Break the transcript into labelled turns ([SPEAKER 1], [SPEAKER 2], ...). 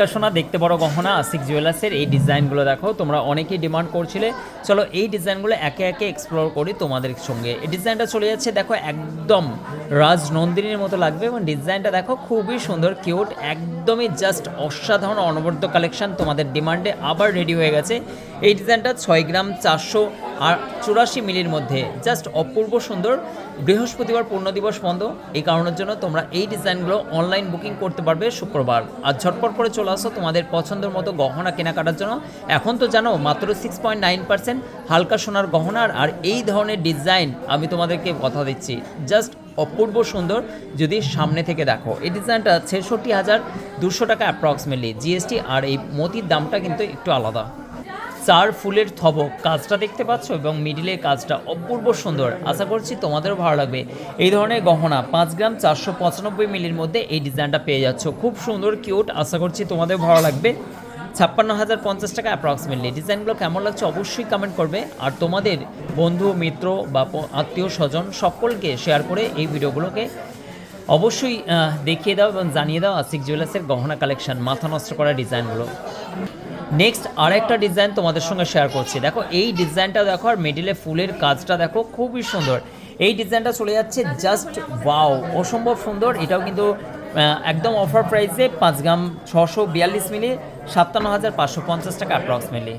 [SPEAKER 1] সোনা, দেখতে বড় গহনা আসিক জুয়েলার্সের এই ডিজাইনগুলো দেখো, তোমরা অনেকেই ডিমান্ড করছিলে। চলো এই ডিজাইনগুলো একে একে এক্সপ্লোর করি তোমাদের সঙ্গে। এই ডিজাইনটা চলে যাচ্ছে, দেখো একদম রাজনন্দিনীর মতো লাগবে এবং ডিজাইনটা দেখো খুবই সুন্দর কিউট একদমই জাস্ট অসাধারণ অনবদ্য কালেকশন তোমাদের ডিমান্ডে আবার রেডি হয়ে গেছে। এই ডিজাইনটা ছয় গ্রাম চারশো আর চুরাশি মিলির মধ্যে জাস্ট অপূর্ব সুন্দর বৃহস্পতিবার পূর্ণ দিবস বন্ধ। এই কারণের জন্য তোমরা এই ডিজাইনগুলো অনলাইন বুকিং করতে পারবে শুক্রবার। আর ঝটপট করে চলে আসো তোমাদের পছন্দের মতো গহনা কেনাকাটার জন্য। এখন তো জানো মাত্র সিক্স পয়েন্ট নাইন পার্সেন্ট হালকা সোনার গহনার আর এই ধরনের ডিজাইন আমি তোমাদেরকে কথা দিচ্ছি। জাস্ট অপূর্ব সুন্দর যদি সামনে থেকে দেখো। এই ডিজাইনটা ছেষট্টি হাজার দুশো টাকা অ্যাপ্রক্সিমেটলি জিএসটি আর এই মতির দামটা কিন্তু একটু আলাদা। চার ফুলের থবক। কাজটা দেখতে পাচ্ছ এবং মিডিলের কাজটা অপূর্ব সুন্দর। আশা করছি তোমাদেরও ভালো লাগবে। এই ধরনের গহনা পাঁচ গ্রাম চারশো পঁচানব্বই মিলির মধ্যে এই ডিজাইনটা পেয়ে যাচ্ছ। খুব সুন্দর, কিউট, আশা করছি তোমাদের ভালো লাগবে। ছাপ্পান্ন হাজার পঞ্চাশ টাকা অ্যাপ্রক্সিমেটলি ডিজাইনগুলো কেমন লাগছে অবশ্যই কমেন্ট করবে। আর তোমাদের বন্ধু, মিত্র বা আত্মীয়, স্বজন সকলকে শেয়ার করে এই ভিডিওগুলোকে অবশ্যই দেখিয়ে দাও এবং জানিয়ে দাও আসিক জুয়েলার্সের গহনা কালেকশন মাথা নষ্ট করা ডিজাইনগুলো। নেক্সট আরেকটা ডিজাইন তোমাদের সঙ্গে শেয়ার করছি। দেখো, এই ডিজাইনটা দেখো আর মিডিলে ফুলের কাজটা দেখো, খুবই সুন্দর। এই ডিজাইনটা চলে যাচ্ছে জাস্ট ওয়াও অসম্ভব সুন্দর। এটাও কিন্তু একদম অফার প্রাইসে পাঁচ গ্রাম ছশো বিয়াল্লিশ মিলি, সাতান্ন হাজার পাঁচশো পঞ্চাশ টাকা অ্যাপ্রক্সিমেটলি